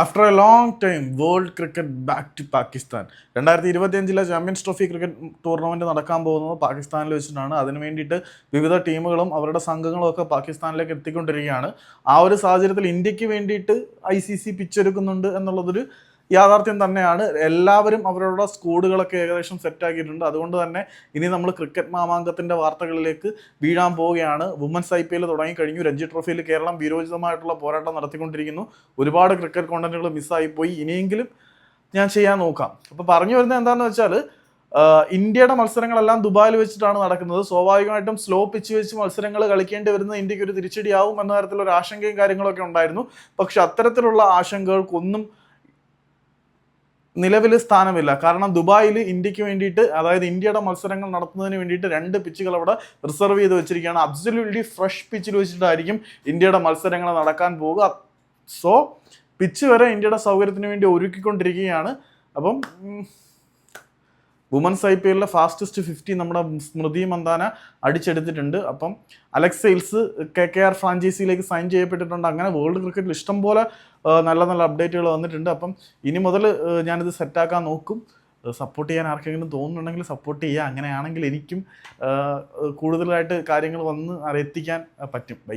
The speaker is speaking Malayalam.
After a long time world cricket back to Pakistan രണ്ടായിരത്തി ഇരുപത്തിയഞ്ചിലെ ചാമ്പ്യൻസ് ട്രോഫി ക്രിക്കറ്റ് ടൂർണമെന്റ് നടക്കാൻ പോകുന്നത് പാകിസ്ഥാനിൽ വെച്ചിട്ടാണ്. അതിന് വേണ്ടിയിട്ട് വിവിധ ടീമുകളും അവരുടെ സംഘങ്ങളും ഒക്കെ പാകിസ്ഥാനിലേക്ക് എത്തിക്കൊണ്ടിരിക്കുകയാണ്. ആ ഒരു സാഹചര്യത്തിൽ ഇന്ത്യയ്ക്ക് വേണ്ടിയിട്ട് ഐ സി സി പിച്ചൊരുക്കുന്നുണ്ട് എന്നുള്ളതൊരു യാഥാർത്ഥ്യം തന്നെയാണ്. എല്ലാവരും അവരുടെ സ്കൂളുകളൊക്കെ ഏകദേശം സെറ്റാക്കിയിട്ടുണ്ട് അതുകൊണ്ട് തന്നെ ഇനി നമ്മൾ ക്രിക്കറ്റ് മാമാങ്കത്തിന്റെ വാർത്തകളിലേക്ക് വീഴാൻ പോവുകയാണ്. വുമൻസ് ഐ പി എൽ തുടങ്ങിക്കഴിഞ്ഞു. രഞ്ജി ട്രോഫിയിൽ കേരളം വീരോചിതമായിട്ടുള്ള പോരാട്ടം നടത്തിക്കൊണ്ടിരിക്കുന്നു. ഒരുപാട് ക്രിക്കറ്റ് കോണ്ടന്റുകൾ മിസ്സായിപ്പോയി ഇനിയെങ്കിലും ഞാൻ ചെയ്യാൻ നോക്കാം. അപ്പോൾ പറഞ്ഞു വരുന്നത് എന്താണെന്ന് വെച്ചാൽ ഇന്ത്യയുടെ മത്സരങ്ങളെല്ലാം ദുബായിൽ വെച്ചിട്ടാണ് നടക്കുന്നത്. സ്വാഭാവികമായിട്ടും സ്ലോ പിച്ച് വെച്ച് മത്സരങ്ങൾ കളിക്കേണ്ടി വരുന്ന ഇന്ത്യയ്ക്ക് ഒരു തിരിച്ചടിയാവും എന്ന തരത്തിലുള്ള ഒരു ആശങ്കയും കാര്യങ്ങളൊക്കെ ഉണ്ടായിരുന്നു. പക്ഷെ അത്തരത്തിലുള്ള ആശങ്കകൾക്കൊന്നും നിലവിൽ സ്ഥാനമില്ല. കാരണം ദുബായിൽ ഇന്ത്യയ്ക്ക് വേണ്ടിയിട്ട് അതായത് ഇന്ത്യയുടെ മത്സരങ്ങൾ നടത്തുന്നതിന് വേണ്ടിയിട്ട് രണ്ട് പിച്ചുകൾ അവിടെ റിസർവ് ചെയ്ത് വെച്ചിരിക്കുകയാണ്. അബ്സല്യൂട്ട്ലി ഫ്രഷ് പിച്ചിൽ വെച്ചിട്ടായിരിക്കും ഇന്ത്യയുടെ മത്സരങ്ങൾ നടക്കാൻ പോവുക സോ പിച്ച് വരെ ഇന്ത്യയുടെ സൗകര്യത്തിന് വേണ്ടി ഒരുക്കിക്കൊണ്ടിരിക്കുകയാണ്. അപ്പം വുമൻസ് ഐ പി എല്ലിലെ ഫാസ്റ്റസ്റ്റ് ഫിഫ്റ്റി നമ്മുടെ സ്മൃതി മന്ദാന അടിച്ചെടുത്തിട്ടുണ്ട്. അപ്പം Alex Hales K K R ഫ്രാഞ്ചൈസിയിലേക്ക് sign ചെയ്യപ്പെട്ടിട്ടുണ്ട്. അങ്ങനെ വേൾഡ് ക്രിക്കറ്റിൽ ഇഷ്ടം പോലെ ആ, നല്ല നല്ല അപ്ഡേറ്റുകൾ വന്നിട്ടുണ്ട്. അപ്പം ഇനി മുതൽ ഞാനിത് സെറ്റാക്കാൻ നോക്കും. സപ്പോർട്ട് ചെയ്യാൻ ആർക്കെങ്കിലും തോന്നുന്നുണ്ടെങ്കിൽ സപ്പോർട്ട് ചെയ്യുക. അങ്ങനെയാണെങ്കിൽ എനിക്കും കൂടുതലായിട്ട് കാര്യങ്ങൾ വന്ന് അറിയിക്കാൻ പറ്റും. ബൈ